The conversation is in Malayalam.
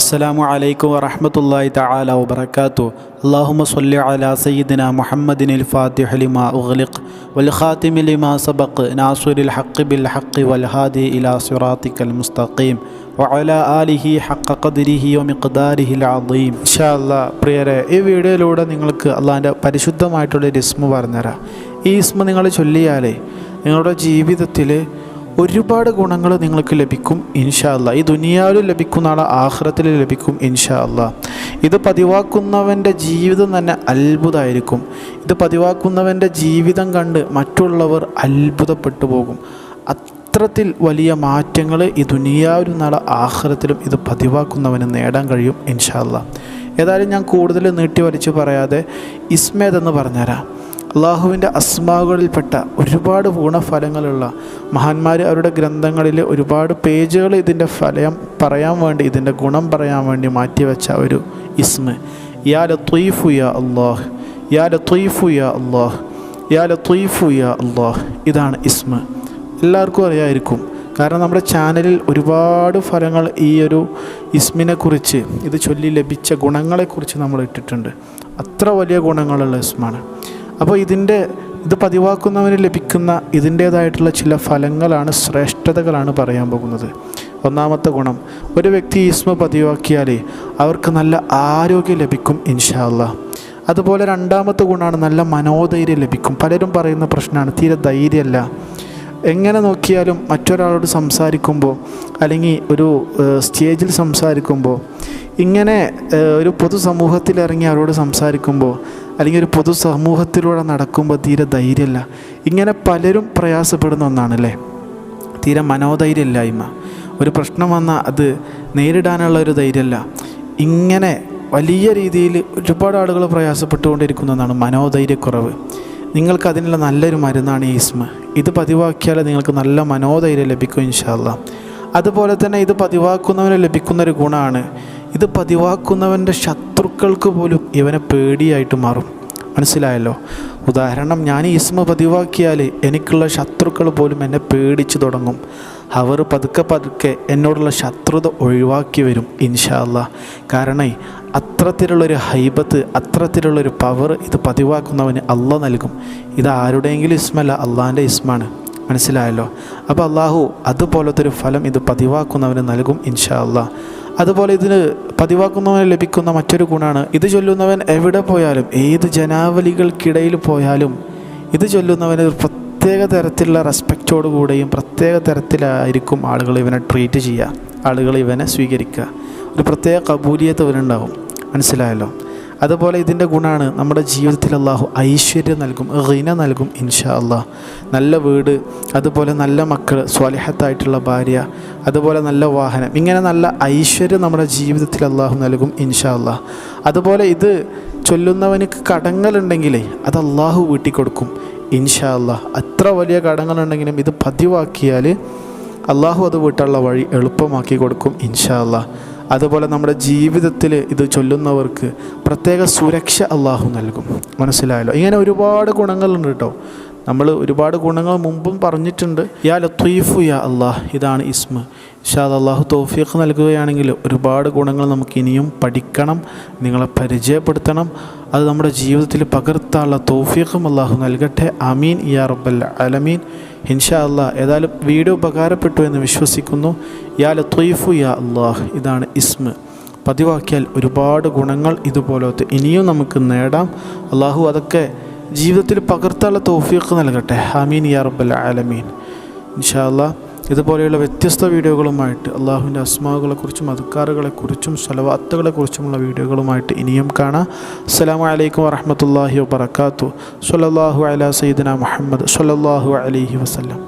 അസ്സാമു അലൈക്കും വറഹമത്തല്ലാഹി തആല വബറകാതു അല്ലാഹുമ്മ സ്വല്ലി അലാ സയ്യിദിന മുഹമ്മദിനിൽ ഫാത്തിഹ ലിമാ ഉഖ്ലിഖ് വൽ ഖാതിമി ലിമാ സബഖ് ഹഖ് ബിൽ ഹഖ് വൽ ഹാദി ഇലാ സുറാത്തിക്കൽ മുസ്തഖീം വഅല ആലിഹി ഹഖ ഖദ്രിഹി വമിഖ്ദാരിഹിൽ അദീം. ഇൻഷാ അല്ലാഹ് പ്രിയരെ ഈ വീഡിയോയിലൂടെ നിങ്ങൾക്ക് അള്ളാഹിന്റെ പരിശുദ്ധമായിട്ടുള്ള ഒരു ഇസ്മ പറഞ്ഞുതരാം. ഈ ഇസ്മ നിങ്ങൾ ചൊല്ലിയാലേ നിങ്ങളുടെ ജീവിതത്തിൽ ഒരുപാട് ഗുണങ്ങൾ നിങ്ങൾക്ക് ലഭിക്കും ഇൻഷാ അല്ല ഈ ദുനിയാവിലും ലഭിക്കും നാളെ ആഹ്റത്തിൽ ലഭിക്കും ഇൻഷാ അല്ല ഇത് പതിവാക്കുന്നവന്റെ ജീവിതം തന്നെ അത്ഭുതമായിരിക്കും ഇത് പതിവാക്കുന്നവന്റെ ജീവിതം കണ്ട് മറ്റുള്ളവർ അത്ഭുതപ്പെട്ടു പോകും. അത്രത്തിൽ വലിയ മാറ്റങ്ങൾ ഈ ദുനിയാവിലും നാളെ ആഹ്റത്തിലും ഇത് പതിവാക്കുന്നവന് നേടാൻ കഴിയും ഇൻഷാ അല്ല ഏതായാലും ഞാൻ കൂടുതൽ നീട്ടി വലിച്ചു പറയാതെ ഇസ്മേദ് പറഞ്ഞുതരാം. അള്ളാഹുവിന്റെ അസ്മാകളിൽപ്പെട്ട ഒരുപാട് ഗുണഫലങ്ങളുള്ള മഹാന്മാർ അവരുടെ ഗ്രന്ഥങ്ങളിൽ ഒരുപാട് പേജുകൾ ഇതിന്റെ ഫലം പറയാൻ വേണ്ടി ഇതിന്റെ ഗുണം പറയാൻ വേണ്ടി മാറ്റിവെച്ച ഒരു ഇസ്മ. യാ ലത്തീഫു യാ അള്ളാഹ് യാ ലത്തീഫു യാ അള്ളാഹ് യാ ലത്തീഫു യാ അള്ളാഹ് ഇതാണ് ഇസ്മ. എല്ലാവർക്കും അറിയായിരിക്കും. കാരണം നമ്മുടെ ചാനലിൽ ഒരുപാട് ഫലങ്ങൾ ഈ ഒരു ഇസ്മിനെക്കുറിച്ച് ഇത് ചൊല്ലി ലഭിച്ച ഗുണങ്ങളെക്കുറിച്ച് നമ്മൾ ഇട്ടിട്ടുണ്ട്. അത്ര വലിയ ഗുണങ്ങളുള്ള ഇസ്മാണ്. അപ്പോൾ ഇതിന്റെ ഇത് പതിവാക്കുന്നവന് ലഭിക്കുന്ന ഇതിന്റേതായിട്ടുള്ള ചില ഫലങ്ങളാണ് ശ്രേഷ്ഠതകളാണ് പറയാൻ പോകുന്നത്. ഒന്നാമത്തെ ഗുണം ഒരു വ്യക്തി ഇസ്മ പതിവാക്കിയാൽ അവർക്ക് നല്ല ആരോഗ്യം ലഭിക്കും ഇൻഷാല്ല അതുപോലെ രണ്ടാമത്തെ ഗുണമാണ് നല്ല മനോധൈര്യം ലഭിക്കും. പലരും പറയുന്ന പ്രശ്നമാണ് തീരെ ധൈര്യമല്ല. എങ്ങനെ നോക്കിയാലും മറ്റൊരാളോട് സംസാരിക്കുമ്പോൾ അല്ലെങ്കിൽ ഒരു സ്റ്റേജിൽ സംസാരിക്കുമ്പോൾ ഇങ്ങനെ ഒരു പൊതുസമൂഹത്തിൽ ഇറങ്ങി അവരോട് സംസാരിക്കുമ്പോൾ അല്ലെങ്കിൽ ഒരു പൊതു സമൂഹത്തിലൂടെ നടക്കുമ്പോൾ തീരെ ധൈര്യമില്ല. ഇങ്ങനെ പലരും പ്രയാസപ്പെടുന്ന ഒന്നാണല്ലേ? തീരെ മനോധൈര്യമില്ലായ്മ. ഒരു പ്രശ്നം വന്നാൽ അത് നേരിടാനുള്ള ഒരു ധൈര്യമല്ല. ഇങ്ങനെ വലിയ രീതിയിൽ ഒരുപാട് ആളുകൾ പ്രയാസപ്പെട്ടുകൊണ്ടിരിക്കുന്ന ഒന്നാണ് മനോധൈര്യക്കുറവ്. നിങ്ങൾക്ക് അതിനുള്ള നല്ലൊരു മരുന്നാണ് ഈ ഇസ്മ. ഇത് പതിവാക്കിയാൽ നിങ്ങൾക്ക് നല്ല മനോധൈര്യം ലഭിക്കും ഇൻഷാല്ല അതുപോലെ തന്നെ ഇത് പതിവാക്കുന്നവന് ലഭിക്കുന്ന ഒരു ഗുണമാണ് ഇത് പതിവാക്കുന്നവന്റെ ശത്രുക്കൾക്ക് പോലും ഇവനെ പേടിയായിട്ട് മാറും. മനസ്സിലായല്ലോ? ഉദാഹരണം ഞാൻ ഇസ്മ പതിവാക്കിയാൽ എനിക്കുള്ള ശത്രുക്കൾ പോലും എന്നെ പേടിച്ചു തുടങ്ങും. അവർ പതുക്കെ പതുക്കെ എന്നോടുള്ള ശത്രുത ഒഴിവാക്കി വരും ഇൻഷാല്ല കാരണം അത്രത്തിലുള്ളൊരു ഹൈബത്ത് അത്രത്തിലുള്ളൊരു പവർ ഇത് പതിവാക്കുന്നവന് അല്ല നൽകും. ഇത് ആരുടെയെങ്കിലും ഇസ്മല്ല അള്ളാന്റെ ഇസ്മാണ്. മനസ്സിലായല്ലോ? അപ്പോൾ അള്ളാഹു അതുപോലത്തെ ഒരു ഫലം ഇത് പതിവാക്കുന്നവന് നൽകും ഇൻഷാ അല്ലാ അതുപോലെ ഇതിന് പതിവാക്കുന്നവന് ലഭിക്കുന്ന മറ്റൊരു ഗുണമാണ്. ഇത് ചൊല്ലുന്നവൻ എവിടെ പോയാലും ഏത് ജനാവലികൾക്കിടയിൽ പോയാലും ഇത് ചൊല്ലുന്നവന് പ്രത്യേക തരത്തിലുള്ള റെസ്പെക്റ്റോടുകൂടെയും പ്രത്യേക തരത്തിലായിരിക്കും ആളുകൾ ഇവനെ ട്രീറ്റ് ചെയ്യുക ആളുകൾ ഇവനെ സ്വീകരിക്കുക. ഒരു പ്രത്യേക കബൂലിയത്ത് ഇവനുണ്ടാവും. മനസ്സിലായല്ലോ? അതുപോലെ ഇതിന്റെ ഗുണമാണ് നമ്മുടെ ജീവിതത്തിൽ അള്ളാഹു ഐശ്വര്യം നൽകും റീന നൽകും ഇൻഷാ അള്ളാഹ് നല്ല വീട് അതുപോലെ നല്ല മക്കൾ സ്വാലിഹത്തായിട്ടുള്ള ഭാര്യ അതുപോലെ നല്ല വാഹനം ഇങ്ങനെ നല്ല ഐശ്വര്യം നമ്മുടെ ജീവിതത്തിൽ അള്ളാഹു നൽകും ഇൻഷാ അള്ളാഹ് അതുപോലെ ഇത് ചൊല്ലുന്നവന് കടങ്ങളുണ്ടെങ്കിലേ അത് അള്ളാഹു വീട്ടിക്കൊടുക്കും ഇൻഷാ അള്ളാഹ് അത്ര വലിയ കടങ്ങളുണ്ടെങ്കിലും ഇത് പതിവാക്കിയാൽ അള്ളാഹു അത് വീട്ടുള്ള വഴി എളുപ്പമാക്കി കൊടുക്കും ഇൻഷാ അള്ളാഹ് അതുപോലെ നമ്മുടെ ജീവിതത്തിൽ ഇത് ചൊല്ലുന്നവർക്ക് പ്രത്യേക സുരക്ഷ അള്ളാഹു നൽകും. മനസ്സിലായല്ലോ? ഇങ്ങനെ ഒരുപാട് ഗുണങ്ങളുണ്ട് കേട്ടോ. നമ്മൾ ഒരുപാട് ഗുണങ്ങൾ മുമ്പും പറഞ്ഞിട്ടുണ്ട്. യാ ലത്തീഫു യാ അള്ളാഹ് ഇതാണ് ഇസ്മ. ഷാദ് അള്ളാഹു തോഫീഖ് നൽകുകയാണെങ്കിൽ ഒരുപാട് ഗുണങ്ങൾ നമുക്ക് ഇനിയും പഠിക്കണം നിങ്ങളെ പരിചയപ്പെടുത്തണം. അത് നമ്മുടെ ജീവിതത്തിൽ പകർത്താനുള്ള തോഫീഖും അള്ളാഹു നൽകട്ടെ. അമീൻ യാ റബ്ബൽ അലമീൻ. ഇൻഷാ അള്ളാഹ് ഏതായാലും വീഡിയോ ഉപകാരപ്പെട്ടു എന്ന് വിശ്വസിക്കുന്നു. യാ ലത്തീഫു യാ അള്ളാഹ് ഇതാണ് ഇസ്മ. പതിവാക്കിയാൽ ഒരുപാട് ഗുണങ്ങൾ ഇതുപോലത്തെ ഇനിയും നമുക്ക് നേടാം. അള്ളാഹു അതൊക്കെ ജീവിതത്തിൽ പകർത്താനുള്ള തോഫീഖ് നൽകട്ടെ. അമീൻ യാ റബ്ബൽ അലമീൻ. ഇൻഷാ അള്ളാഹ് ഇതുപോലെയുള്ള വ്യത്യസ്ത വീഡിയോകളുമായിട്ട് അള്ളാഹുവിന്റെ അസ്മാവുകളെക്കുറിച്ചും അധികാറുകളെക്കുറിച്ചും സ്വലവാത്തുകളെക്കുറിച്ചുമുള്ള വീഡിയോകളുമായിട്ട് ഇനിയും കാണാം. അസ്സാം വലൈക്കും വറഹമത്തല്ലാഹി വബർക്കാത്തു സല്ലാഹു അല സയ്യിദിന മുഹമ്മദ് സല്ലാഹു അലഹി വസ്ലം